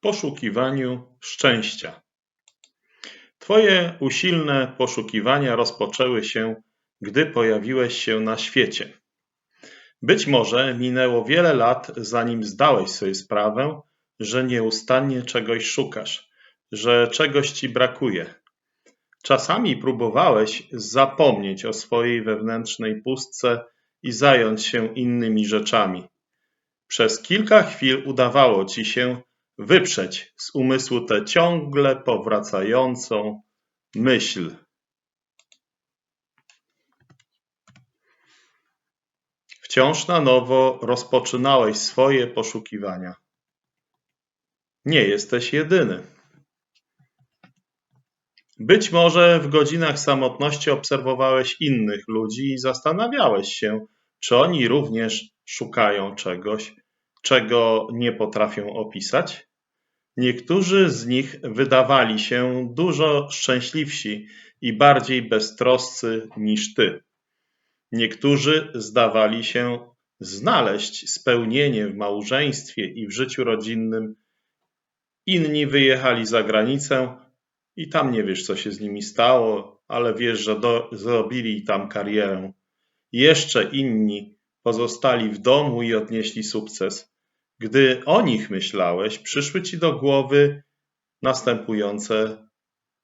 poszukiwaniu szczęścia. Twoje usilne poszukiwania rozpoczęły się, gdy pojawiłeś się na świecie. Być może minęło wiele lat, zanim zdałeś sobie sprawę, że nieustannie czegoś szukasz, że czegoś ci brakuje. Czasami próbowałeś zapomnieć o swojej wewnętrznej pustce i zająć się innymi rzeczami. Przez kilka chwil udawało ci się wyprzeć z umysłu tę ciągle powracającą myśl. Wciąż na nowo rozpoczynałeś swoje poszukiwania. Nie jesteś jedyny. Być może w godzinach samotności obserwowałeś innych ludzi i zastanawiałeś się, czy oni również szukają czegoś, czego nie potrafią opisać? Niektórzy z nich wydawali się dużo szczęśliwsi i bardziej beztroscy niż ty. Niektórzy zdawali się znaleźć spełnienie w małżeństwie i w życiu rodzinnym. Inni wyjechali za granicę i tam nie wiesz, co się z nimi stało, ale wiesz, że do, zrobili tam karierę. Jeszcze inni pozostali w domu i odnieśli sukces. Gdy o nich myślałeś, przyszły ci do głowy następujące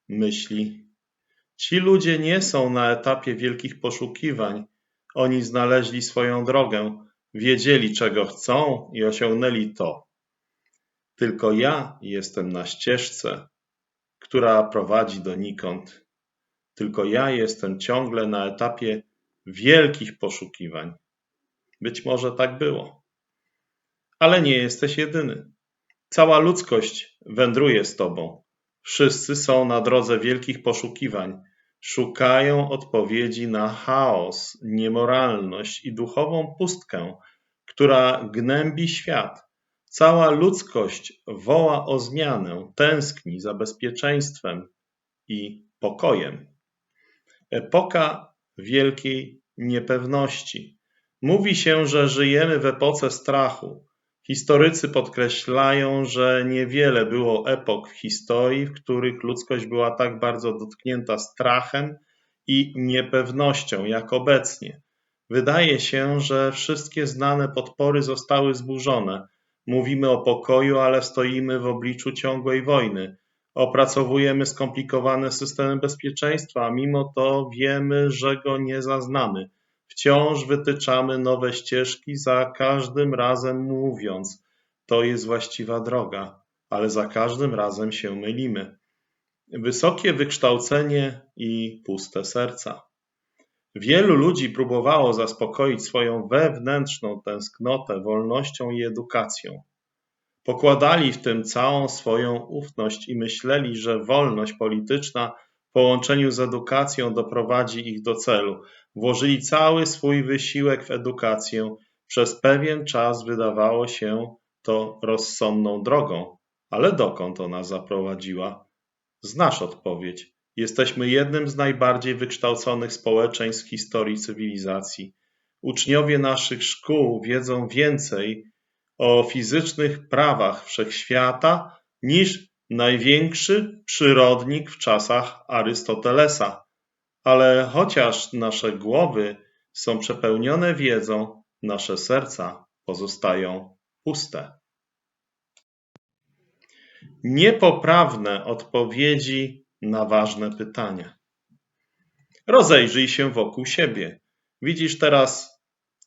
myśli. Ci ludzie nie są na etapie wielkich poszukiwań. Oni znaleźli swoją drogę, wiedzieli czego chcą i osiągnęli to. Tylko ja jestem na ścieżce, która prowadzi donikąd. Tylko ja jestem ciągle na etapie wielkich poszukiwań. Być może tak było. Ale nie jesteś jedyny. Cała ludzkość wędruje z tobą. Wszyscy są na drodze wielkich poszukiwań. Szukają odpowiedzi na chaos, niemoralność i duchową pustkę, która gnębi świat. Cała ludzkość woła o zmianę, tęskni za bezpieczeństwem i pokojem. Epoka wielkiej niepewności. Mówi się, że żyjemy w epoce strachu. Historycy podkreślają, że niewiele było epok w historii, w których ludzkość była tak bardzo dotknięta strachem i niepewnością jak obecnie. Wydaje się, że wszystkie znane podpory zostały zburzone. Mówimy o pokoju, ale stoimy w obliczu ciągłej wojny. Opracowujemy skomplikowane systemy bezpieczeństwa, a mimo to wiemy, że go nie zaznamy. Wciąż wytyczamy nowe ścieżki, za każdym razem mówiąc, to jest właściwa droga, ale za każdym razem się mylimy. Wysokie wykształcenie i puste serca. Wielu ludzi próbowało zaspokoić swoją wewnętrzną tęsknotę wolnością i edukacją. Pokładali w tym całą swoją ufność i myśleli, że wolność polityczna w połączeniu z edukacją doprowadzi ich do celu. Włożyli cały swój wysiłek w edukację. Przez pewien czas wydawało się to rozsądną drogą, ale dokąd ona zaprowadziła? Znasz odpowiedź. Jesteśmy jednym z najbardziej wykształconych społeczeństw w historii cywilizacji. Uczniowie naszych szkół wiedzą więcej o fizycznych prawach wszechświata niż największy przyrodnik w czasach Arystotelesa. Ale chociaż nasze głowy są przepełnione wiedzą, nasze serca pozostają puste. Niepoprawne odpowiedzi na ważne pytania. Rozejrzyj się wokół siebie. Widzisz teraz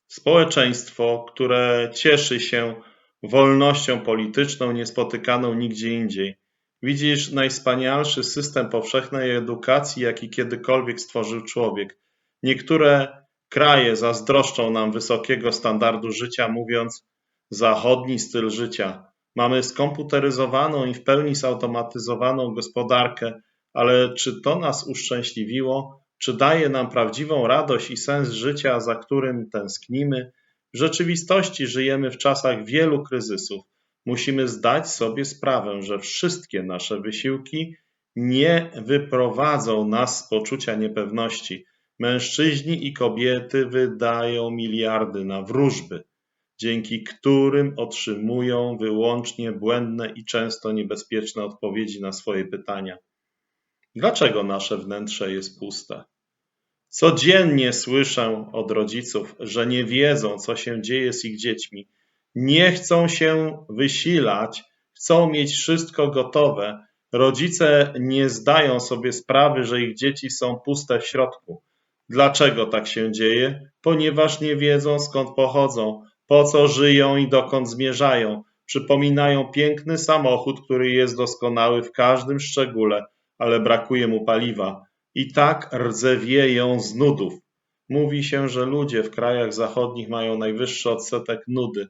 społeczeństwo, które cieszy się wolnością polityczną niespotykaną nigdzie indziej. Widzisz najwspanialszy system powszechnej edukacji, jaki kiedykolwiek stworzył człowiek. Niektóre kraje zazdroszczą nam wysokiego standardu życia, mówiąc zachodni styl życia. Mamy skomputeryzowaną i w pełni zautomatyzowaną gospodarkę, ale czy to nas uszczęśliwiło? Czy daje nam prawdziwą radość i sens życia, za którym tęsknimy? W rzeczywistości żyjemy w czasach wielu kryzysów. Musimy zdać sobie sprawę, że wszystkie nasze wysiłki nie wyprowadzą nas z poczucia niepewności. Mężczyźni i kobiety wydają miliardy na wróżby. dzięki którym otrzymują wyłącznie błędne i często niebezpieczne odpowiedzi na swoje pytania. Dlaczego nasze wnętrze jest puste? Codziennie słyszę od rodziców, że nie wiedzą, co się dzieje z ich dziećmi. Nie chcą się wysilać, chcą mieć wszystko gotowe. Rodzice nie zdają sobie sprawy, że ich dzieci są puste w środku. Dlaczego tak się dzieje? Ponieważ nie wiedzą skąd pochodzą, po co żyją i dokąd zmierzają. Przypominają piękny samochód, który jest doskonały w każdym szczególe, ale brakuje mu paliwa. I tak rdzewieją z nudów. Mówi się, że ludzie w krajach zachodnich mają najwyższy odsetek nudy.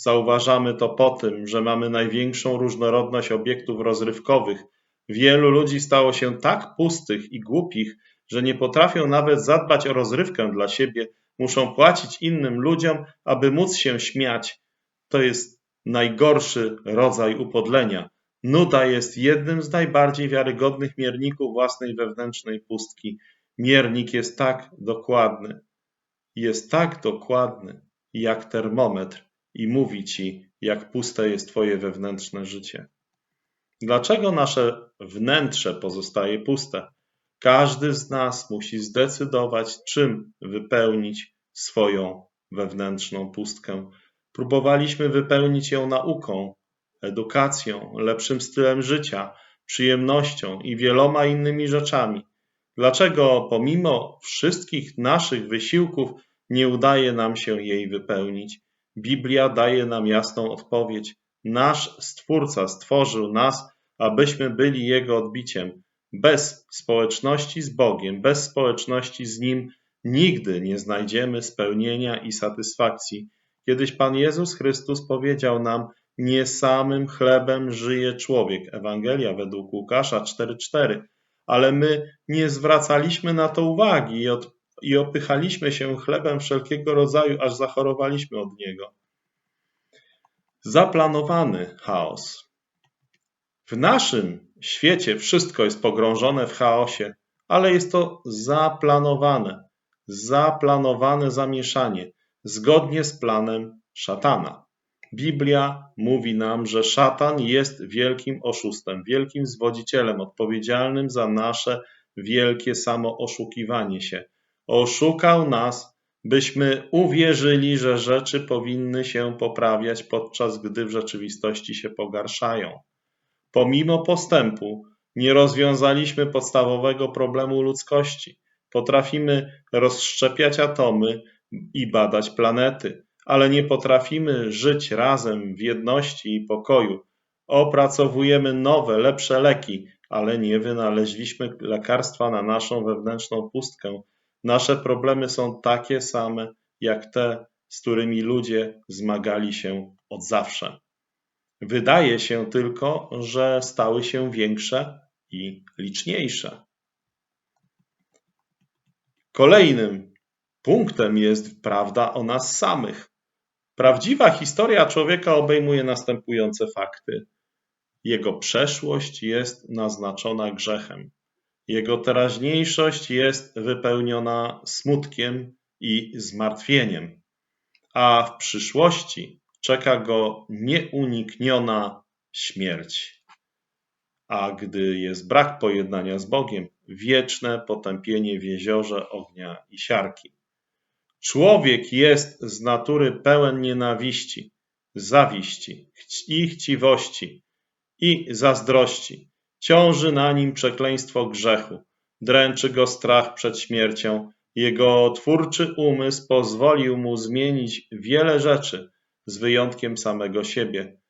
Zauważamy to po tym, że mamy największą różnorodność obiektów rozrywkowych. Wielu ludzi stało się tak pustych i głupich, że nie potrafią nawet zadbać o rozrywkę dla siebie, muszą płacić innym ludziom, aby móc się śmiać. To jest najgorszy rodzaj upodlenia. Nuda jest jednym z najbardziej wiarygodnych mierników własnej wewnętrznej pustki. Miernik jest tak dokładny, jest tak dokładny jak termometr i mówi ci, jak puste jest Twoje wewnętrzne życie. Dlaczego nasze wnętrze pozostaje puste? Każdy z nas musi zdecydować, czym wypełnić swoją wewnętrzną pustkę. Próbowaliśmy wypełnić ją nauką, edukacją, lepszym stylem życia, przyjemnością i wieloma innymi rzeczami. Dlaczego pomimo wszystkich naszych wysiłków nie udaje nam się jej wypełnić? Biblia daje nam jasną odpowiedź. Nasz Stwórca stworzył nas, abyśmy byli Jego odbiciem. Bez społeczności z Bogiem, bez społeczności z Nim, nigdy nie znajdziemy spełnienia i satysfakcji. Kiedyś Pan Jezus Chrystus powiedział nam: Nie samym chlebem żyje człowiek. Ewangelia według Łukasza 4:4. Ale my nie zwracaliśmy na to uwagi i, od, i opychaliśmy się chlebem wszelkiego rodzaju, aż zachorowaliśmy od niego. Zaplanowany chaos. W naszym świecie wszystko jest pogrążone w chaosie, ale jest to zaplanowane, zaplanowane zamieszanie, zgodnie z planem szatana. Biblia mówi nam, że szatan jest wielkim oszustem, wielkim zwodzicielem, odpowiedzialnym za nasze wielkie samooszukiwanie się. Oszukał nas, byśmy uwierzyli, że rzeczy powinny się poprawiać, podczas gdy w rzeczywistości się pogarszają. Pomimo postępu nie rozwiązaliśmy podstawowego problemu ludzkości. Potrafimy rozszczepiać atomy i badać planety, ale nie potrafimy żyć razem w jedności i pokoju. Opracowujemy nowe, lepsze leki, ale nie wynaleźliśmy lekarstwa na naszą wewnętrzną pustkę. Nasze problemy są takie same jak te, z którymi ludzie zmagali się od zawsze. Wydaje się tylko, że stały się większe i liczniejsze. Kolejnym punktem jest prawda o nas samych. Prawdziwa historia człowieka obejmuje następujące fakty. Jego przeszłość jest naznaczona grzechem. Jego teraźniejszość jest wypełniona smutkiem i zmartwieniem, a w przyszłości czeka go nieunikniona śmierć. A gdy jest brak pojednania z Bogiem, wieczne potępienie w jeziorze ognia i siarki. Człowiek jest z natury pełen nienawiści, zawiści i chciwości i zazdrości. Ciąży na nim przekleństwo grzechu, dręczy go strach przed śmiercią. Jego twórczy umysł pozwolił mu zmienić wiele rzeczy, z wyjątkiem samego siebie.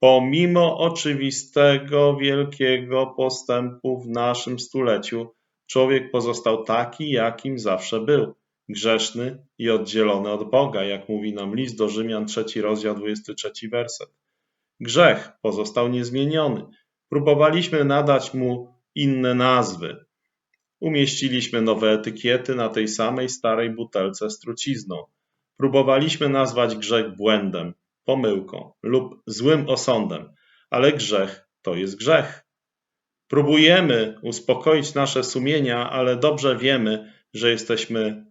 Pomimo oczywistego wielkiego postępu w naszym stuleciu, człowiek pozostał taki, jakim zawsze był grzeszny i oddzielony od Boga, jak mówi nam list do Rzymian, trzeci rozdział, 23 werset. Grzech pozostał niezmieniony. Próbowaliśmy nadać mu inne nazwy. Umieściliśmy nowe etykiety na tej samej starej butelce z trucizną. Próbowaliśmy nazwać grzech błędem, pomyłką lub złym osądem, ale grzech to jest grzech. Próbujemy uspokoić nasze sumienia, ale dobrze wiemy, że jesteśmy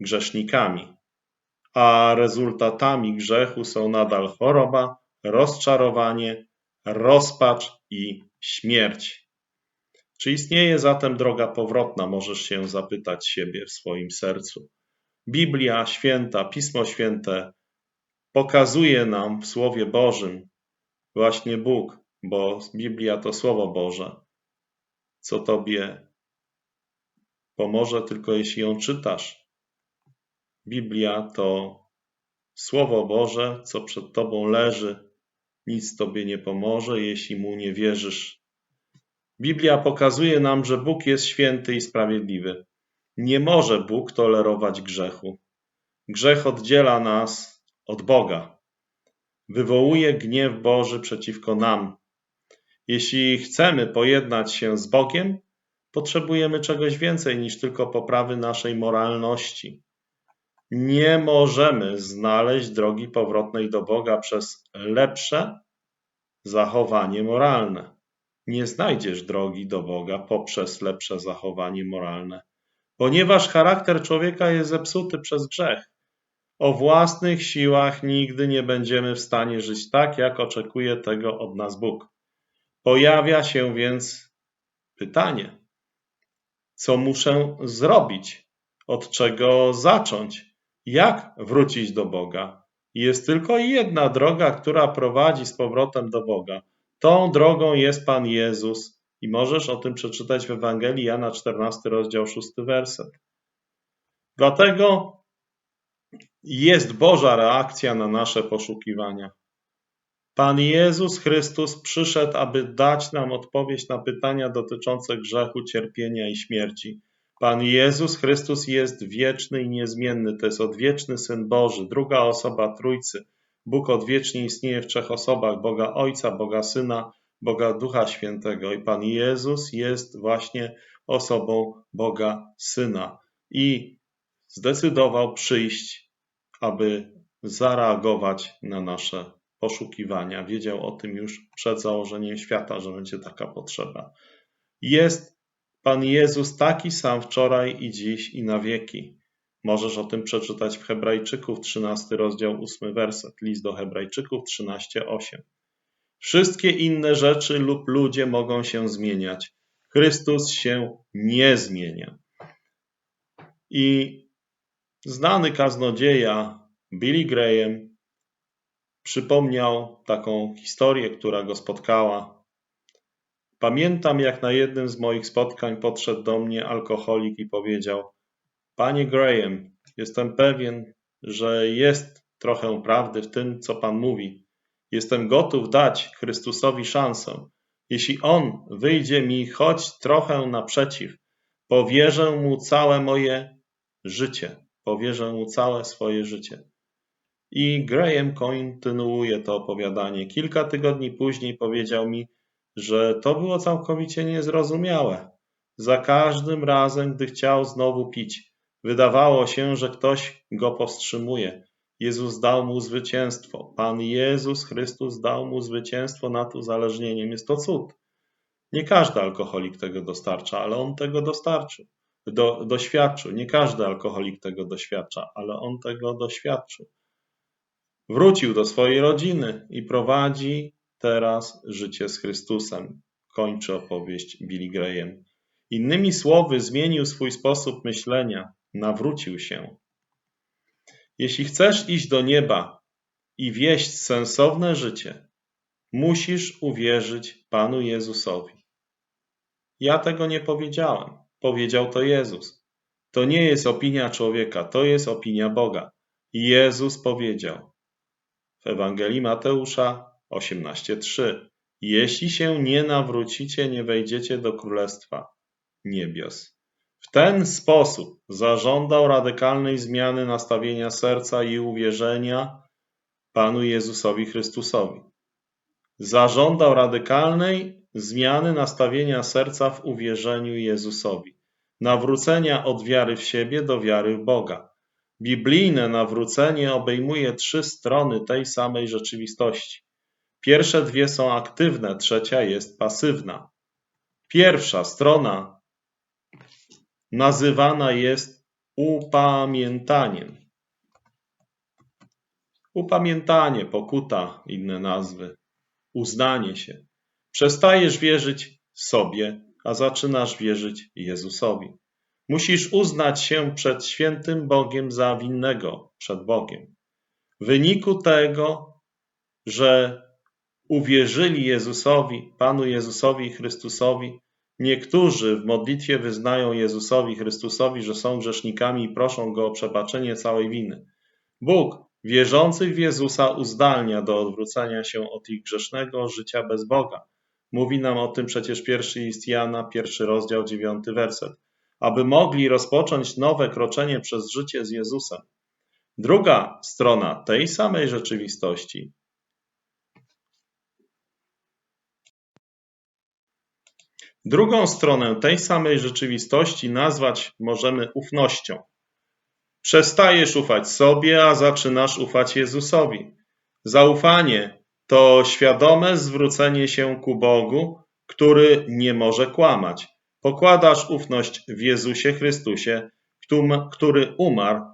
grzesznikami. a rezultatami grzechu są nadal choroba, rozczarowanie, rozpacz i śmierć. Czy istnieje zatem droga powrotna? Możesz się zapytać siebie w swoim sercu. Biblia Święta, Pismo Święte pokazuje nam w Słowie Bożym właśnie Bóg, bo Biblia to Słowo Boże, co Tobie pomoże tylko jeśli ją czytasz. Biblia to Słowo Boże, co przed Tobą leży, nic Tobie nie pomoże, jeśli Mu nie wierzysz. Biblia pokazuje nam, że Bóg jest święty i sprawiedliwy. Nie może Bóg tolerować grzechu. Grzech oddziela nas od Boga. Wywołuje gniew Boży przeciwko nam. Jeśli chcemy pojednać się z Bogiem, potrzebujemy czegoś więcej niż tylko poprawy naszej moralności. Nie możemy znaleźć drogi powrotnej do Boga przez lepsze zachowanie moralne. Nie znajdziesz drogi do Boga poprzez lepsze zachowanie moralne, ponieważ charakter człowieka jest zepsuty przez grzech. O własnych siłach nigdy nie będziemy w stanie żyć tak, jak oczekuje tego od nas Bóg. Pojawia się więc pytanie: co muszę zrobić? Od czego zacząć? Jak wrócić do Boga? Jest tylko jedna droga, która prowadzi z powrotem do Boga. Tą drogą jest Pan Jezus i możesz o tym przeczytać w Ewangelii Jana 14, rozdział 6, werset. Dlatego jest Boża reakcja na nasze poszukiwania. Pan Jezus Chrystus przyszedł, aby dać nam odpowiedź na pytania dotyczące grzechu, cierpienia i śmierci. Pan Jezus Chrystus jest wieczny i niezmienny. To jest odwieczny Syn Boży, druga osoba Trójcy. Bóg odwiecznie istnieje w trzech osobach: Boga Ojca, Boga Syna, Boga Ducha Świętego. I Pan Jezus jest właśnie osobą Boga Syna. I zdecydował przyjść, aby zareagować na nasze poszukiwania. Wiedział o tym już przed założeniem świata, że będzie taka potrzeba. Jest Pan Jezus taki sam wczoraj i dziś i na wieki. Możesz o tym przeczytać w Hebrajczyków 13 rozdział 8 werset, list do Hebrajczyków 13:8. Wszystkie inne rzeczy lub ludzie mogą się zmieniać. Chrystus się nie zmienia. I znany kaznodzieja Billy Graham przypomniał taką historię, która go spotkała Pamiętam, jak na jednym z moich spotkań podszedł do mnie alkoholik i powiedział: Panie Graham, jestem pewien, że jest trochę prawdy w tym, co Pan mówi. Jestem gotów dać Chrystusowi szansę. Jeśli On wyjdzie mi choć trochę naprzeciw, powierzę Mu całe moje życie. Powierzę Mu całe swoje życie. I Graham kontynuuje to opowiadanie. Kilka tygodni później powiedział mi, że to było całkowicie niezrozumiałe. Za każdym razem, gdy chciał znowu pić, wydawało się, że ktoś go powstrzymuje. Jezus dał mu zwycięstwo. Pan Jezus Chrystus dał mu zwycięstwo nad uzależnieniem. Jest to cud. Nie każdy alkoholik tego dostarcza, ale on tego dostarczył. Do, doświadczył. Nie każdy alkoholik tego doświadcza, ale on tego doświadczył. Wrócił do swojej rodziny i prowadzi teraz życie z Chrystusem. Kończy opowieść Billy Graham. Innymi słowy, zmienił swój sposób myślenia, nawrócił się. Jeśli chcesz iść do nieba i wieść sensowne życie, musisz uwierzyć Panu Jezusowi. Ja tego nie powiedziałem. Powiedział to Jezus. To nie jest opinia człowieka, to jest opinia Boga. Jezus powiedział w Ewangelii Mateusza 18:3 Jeśli się nie nawrócicie, nie wejdziecie do Królestwa Niebios. W ten sposób zażądał radykalnej zmiany nastawienia serca i uwierzenia Panu Jezusowi Chrystusowi. Zażądał radykalnej zmiany nastawienia serca w uwierzeniu Jezusowi, nawrócenia od wiary w siebie do wiary w Boga. Biblijne nawrócenie obejmuje trzy strony tej samej rzeczywistości. Pierwsze dwie są aktywne, trzecia jest pasywna. Pierwsza strona nazywana jest upamiętaniem. Upamiętanie, pokuta, inne nazwy, uznanie się. Przestajesz wierzyć sobie, a zaczynasz wierzyć Jezusowi. Musisz uznać się przed świętym Bogiem za winnego przed Bogiem. W wyniku tego, że uwierzyli Jezusowi, Panu Jezusowi Chrystusowi, niektórzy w modlitwie wyznają Jezusowi Chrystusowi, że są grzesznikami i proszą Go o przebaczenie całej winy. Bóg wierzących w Jezusa uzdalnia do odwrócenia się od ich grzesznego życia bez Boga. Mówi nam o tym przecież pierwszy list Jana, pierwszy rozdział, dziewiąty werset aby mogli rozpocząć nowe kroczenie przez życie z Jezusem. Druga strona tej samej rzeczywistości Drugą stronę tej samej rzeczywistości nazwać możemy ufnością. Przestajesz ufać sobie, a zaczynasz ufać Jezusowi. Zaufanie to świadome zwrócenie się ku Bogu, który nie może kłamać. Pokładasz ufność w Jezusie Chrystusie, który umarł,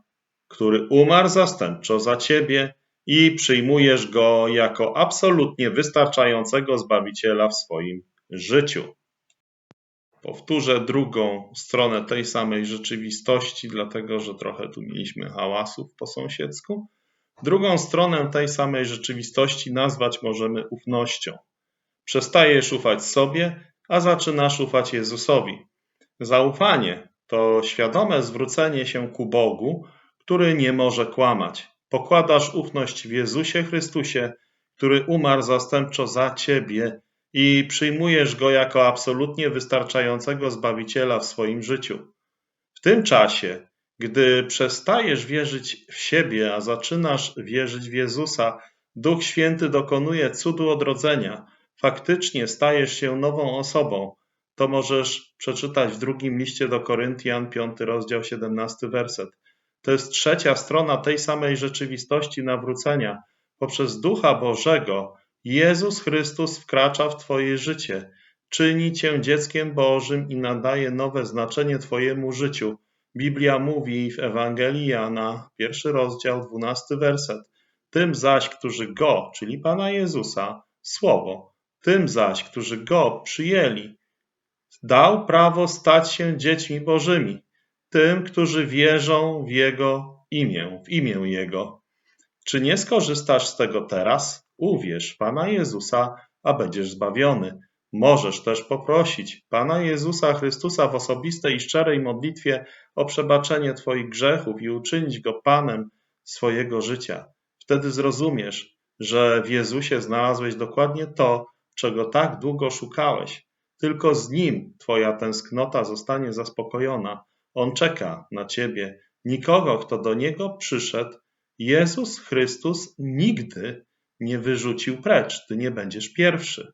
który umarł zastępczo za ciebie i przyjmujesz go jako absolutnie wystarczającego zbawiciela w swoim życiu. Powtórzę drugą stronę tej samej rzeczywistości, dlatego że trochę tu mieliśmy hałasów po sąsiedzku. Drugą stronę tej samej rzeczywistości nazwać możemy ufnością. Przestajesz ufać sobie a zaczynasz ufać Jezusowi. Zaufanie to świadome zwrócenie się ku Bogu, który nie może kłamać. Pokładasz ufność w Jezusie Chrystusie, który umarł zastępczo za ciebie i przyjmujesz go jako absolutnie wystarczającego zbawiciela w swoim życiu. W tym czasie, gdy przestajesz wierzyć w siebie, a zaczynasz wierzyć w Jezusa, Duch Święty dokonuje cudu odrodzenia faktycznie stajesz się nową osobą, to możesz przeczytać w drugim liście do Koryntian, 5 rozdział, 17 werset. To jest trzecia strona tej samej rzeczywistości nawrócenia. Poprzez Ducha Bożego Jezus Chrystus wkracza w Twoje życie, czyni Cię dzieckiem Bożym i nadaje nowe znaczenie Twojemu życiu. Biblia mówi w Ewangelii Jana, pierwszy rozdział, dwunasty werset. Tym zaś, którzy Go, czyli Pana Jezusa, Słowo, tym zaś, którzy Go przyjęli, dał prawo stać się dziećmi Bożymi, tym, którzy wierzą w Jego imię, w imię Jego. Czy nie skorzystasz z tego teraz? Uwierz Pana Jezusa, a będziesz zbawiony. Możesz też poprosić Pana Jezusa Chrystusa w osobistej i szczerej modlitwie o przebaczenie Twoich grzechów i uczynić Go Panem swojego życia. Wtedy zrozumiesz, że w Jezusie znalazłeś dokładnie to, czego tak długo szukałeś. Tylko z Nim Twoja tęsknota zostanie zaspokojona. On czeka na Ciebie. Nikogo, kto do Niego przyszedł, Jezus Chrystus nigdy nie wyrzucił precz. Ty nie będziesz pierwszy.